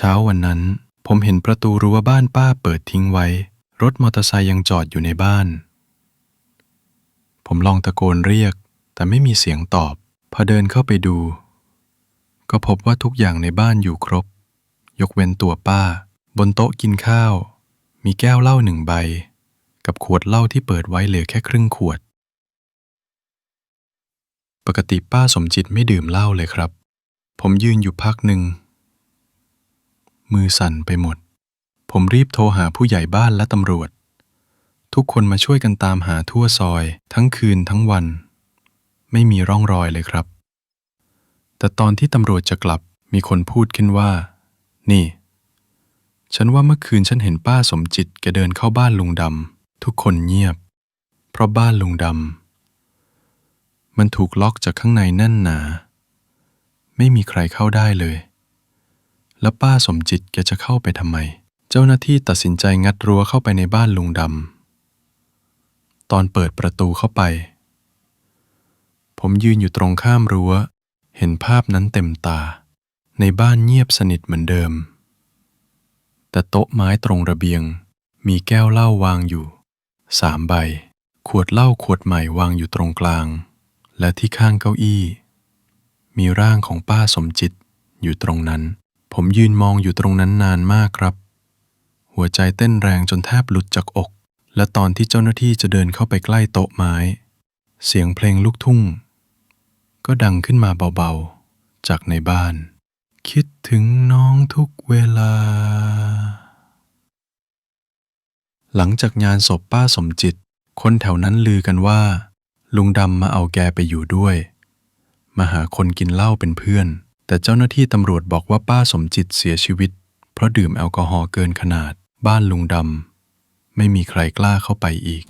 เช้าวันนั้น ผมเห็นประตูรั้วบ้านป้าเปิดทิ้งไว้ รถมอเตอร์ไซค์ยังจอดอยู่ในบ้าน ผมลองตะโกนเรียก แต่ไม่มีเสียงตอบ พอเดินเข้าไปดู ก็พบว่าทุกอย่างในบ้านอยู่ครบ ยกเว้นตัวป้า บนโต๊ะกินข้าว มีแก้วเหล้าหนึ่งใบ กับขวดเหล้าที่เปิดไว้เหลือแค่ครึ่งขวด ปกติป้าสมจิตไม่ดื่มเหล้าเลยครับ ผมยืนอยู่พักหนึ่ง มือสั่นไปหมด ผมรีบโทรหาผู้ใหญ่บ้านและตำรวจ ทุกคนมาช่วยกันตามหาทั่วซอย ทั้งคืนทั้งวัน ไม่มีร่องรอยเลยครับ แต่ตอนที่ตำรวจจะกลับมีคนพูดขึ้นว่า นี่ ฉันว่าเมื่อคืนฉันเห็นป้าสมจิตแกเดินเข้าบ้านลุงดำทุกคนเงียบ เพราะบ้านลุงดำมันถูกล็อกจากข้างในแน่นหนา ไม่มีใครเข้าได้เลย แล้วป้าสมจิตแกจะเข้าไปทำไม เจ้าหน้าที่ตัดสินใจงัดรั้วเข้าไปในบ้านลุงดำ ตอนเปิดประตูเข้าไป ผมยืนอยู่ตรงข้ามรั้ว เห็นภาพนั้นเต็มตา ในบ้านเงียบสนิทเหมือนเดิม แต่โต๊ะไม้ตรงระเบียง มีแก้วเหล้าวางอยู่ สามใบ ขวดเหล้าขวดใหม่วางอยู่ตรงกลาง และที่ข้างเก้าอี้ มีร่างของป้าสมจิตอยู่ตรงนั้น ผมยืนมองอยู่ตรงนั้นนานมากครับ หัวใจเต้นแรงจนแทบหลุดจากอก และตอนที่เจ้าหน้าที่จะเดินเข้าไปใกล้โต๊ะไม้ เสียงเพลงลูกทุ่ง ก็ดังขึ้นมาเบาๆ จากในบ้าน คิดถึงน้องทุกเวลา หลังจากงานศพป้าสมจิต คนแถวนั้นลือกันว่า ลุงดำมาเอาแกไปอยู่ด้วย มาหาคนกินเหล้าเป็นเพื่อน แต่เจ้าหน้าที่ตำรวจบอกว่าป้าสมจิตเสียชีวิต เพราะดื่มแอลกอฮอล์เกินขนาด บ้านลุงดำ ไม่มีใครกล้าเข้าไปอีก